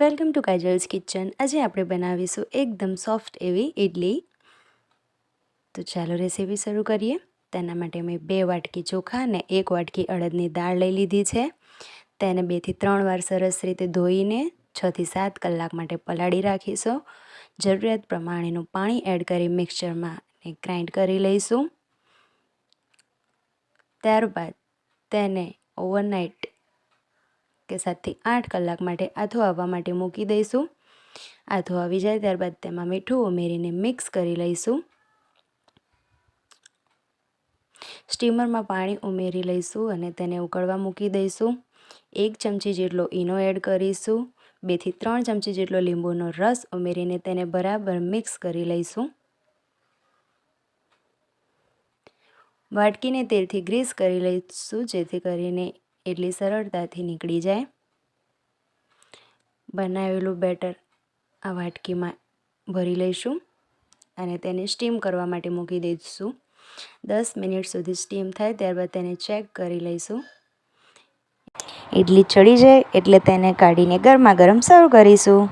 Welcome to કાજલ્સ kitchen આજે આપણે બનાવીશું એકદમ સોફ્ટ એવી ઇડલી તો ચાલો રેસીપી શરૂ કરીએ. તેના માટે મેં બે વાટકી ચોખા અને એક વાટકી અડદની દાળ લઈ લીધી છે. તેને બેથી ત્રણ વાર સરસ રીતે ધોઈને છથી સાત કલાક માટે પલાળી રાખીશું. જરૂરિયાત પ્રમાણેનું પાણી એડ કરી મિક્સચરમાં ગ્રાઇન્ડ કરી લઈશું. ત્યારબાદ તેને ઓવરનાઇટ કે સાતથી આઠ કલાક માટે આથો આવવા માટે મૂકી દઈશું. આથો આવી જાય ત્યારબાદ તેમાં મીઠું ઉમેરીને મિક્સ કરી લઈશું. સ્ટીમરમાં પાણી ઉમેરી લઈશું અને તેને ઉકળવા મૂકી દઈશું. એક ચમચી જેટલો ઈનો એડ કરીશું. બેથી ત્રણ ચમચી જેટલો લીંબુનો રસ ઉમેરીને તેને બરાબર મિક્સ કરી લઈશું. વાટકીને તેલથી ગ્રીસ કરી લઈશું જેથી કરીને એટલી સરળતાથી નીકળી જાય. બનાવેલું બેટર આ વાટકીમાં ભરી લઈશું અને તેને સ્ટીમ કરવા માટે મૂકી દઈશું. દસ મિનિટ સુધી સ્ટીમ થાય ત્યારબાદ તેને ચેક કરી લઈશું. ઇડલી ચડી જાય એટલે તેને કાઢીને ગરમા ગરમ સર્વ કરીશું.